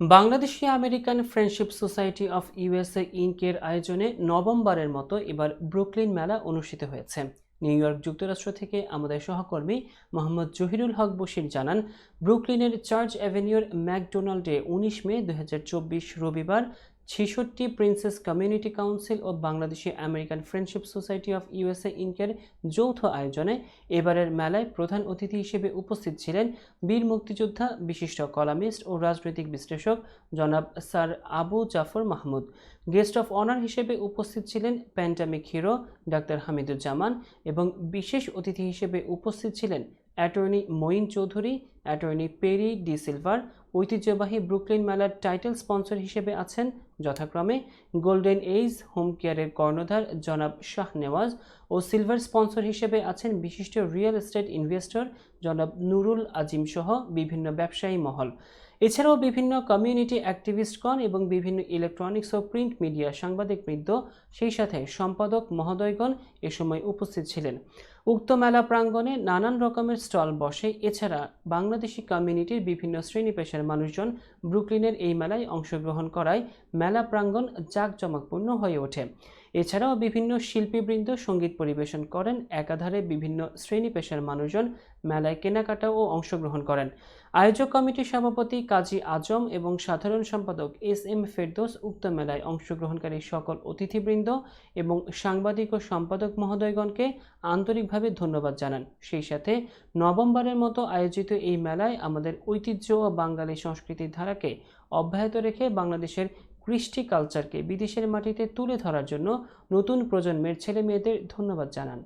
Bangladeshi American friendship society of USA ইনকের আয়োজনে নভেম্বরের মতো এবার ব্রুকলিন মেলা অনুষ্ঠিত হয়েছে। নিউ ইয়র্ক যুক্তরাষ্ট্র থেকে আমাদের সহকর্মী মোহাম্মদ জহিরুল হক বশির জানান, ব্রুকলিনের চার্চ অ্যাভিনিউর ম্যাকডোনাল্ডে উনিশ মে দু হাজার চব্বিশ রবিবার ছেষট্টি princess community council O Bangladeshi American friendship society of USA ইনকের যৌথ আয়োজনে এবারের মেলায় প্রধান অতিথি হিসেবে উপস্থিত ছিলেন বীর মুক্তিযোদ্ধা, বিশিষ্ট কলামিস্ট ও রাজনৈতিক বিশ্লেষক জনাব sir Abu Jafar Mahmud. Guest of honour হিসেবে উপস্থিত ছিলেন প্যান্টামিক হিরো ডাক্তার হামিদুজ্জামান এবং বিশেষ অতিথি হিসেবে উপস্থিত ছিলেন attorney Moin Chowdhury, attorney Perry D Silver, ঐতিহ্যবাহী ব্রুকলিন মেলার টাইটেল স্পন্সর হিসেবে আছেন যথাক্রমে গোল্ডেন এইজ, হোম কেয়ারের কর্ণধার জনাব শাহ নেওয়াজ ও সিলভার স্পন্সর হিসেবে আছেন বিশিষ্ট রিয়েল এস্টেট ইনভেস্টর জনাব নুরুল আজিম সহ বিভিন্ন ব্যবসায়ী মহল। এছাড়াও বিভিন্ন কমিউনিটি অ্যাক্টিভিস্টগণ এবং বিভিন্ন ইলেকট্রনিক্স ও প্রিন্ট মিডিয়া সাংবাদিকবৃন্দ সেই সাথে সম্পাদক মহোদয়গণ এ সময় উপস্থিত ছিলেন। উক্ত মেলা প্রাঙ্গণে নানান রকমের স্টল বসে। এছাড়া বাংলাদেশি কমিউনিটির বিভিন্ন শ্রেণি পেশার মানুষজন ব্রুকলিনের এই মেলায় অংশগ্রহণ করায় মেলা প্রাঙ্গণ জাঁকজমকপূর্ণ হয়ে ওঠে। এছাড়াও বিভিন্ন শিল্পীবৃন্দ সংগীত পরিবেশন করেন, একাধারে বিভিন্ন শ্রেণি পেশার মানুষজন মেলায় কেনাকাটা ও অংশগ্রহণ করেন। আয়োজক কমিটির সভাপতি কাজী আজম এবং সাধারণ সম্পাদক এস এম ফেরদোস উক্ত মেলায় অংশগ্রহণকারী সকল অতিথিবৃন্দ এবং সাংবাদিক ও সম্পাদক মহোদয়গণকে আন্তরিকভাবে ধন্যবাদ জানান। সেই সাথে নবমবারের মতো আয়োজিত এই মেলায় আমাদের ঐতিহ্য ও বাঙালি সংস্কৃতির ধারাকে অব্যাহত রেখে বাংলাদেশের কৃষ্টি কালচারকে বিদেশের মাটিতে তুলে ধরার জন্য নতুন প্রজন্মের ছেলে মেয়েদের ধন্যবাদ জানান।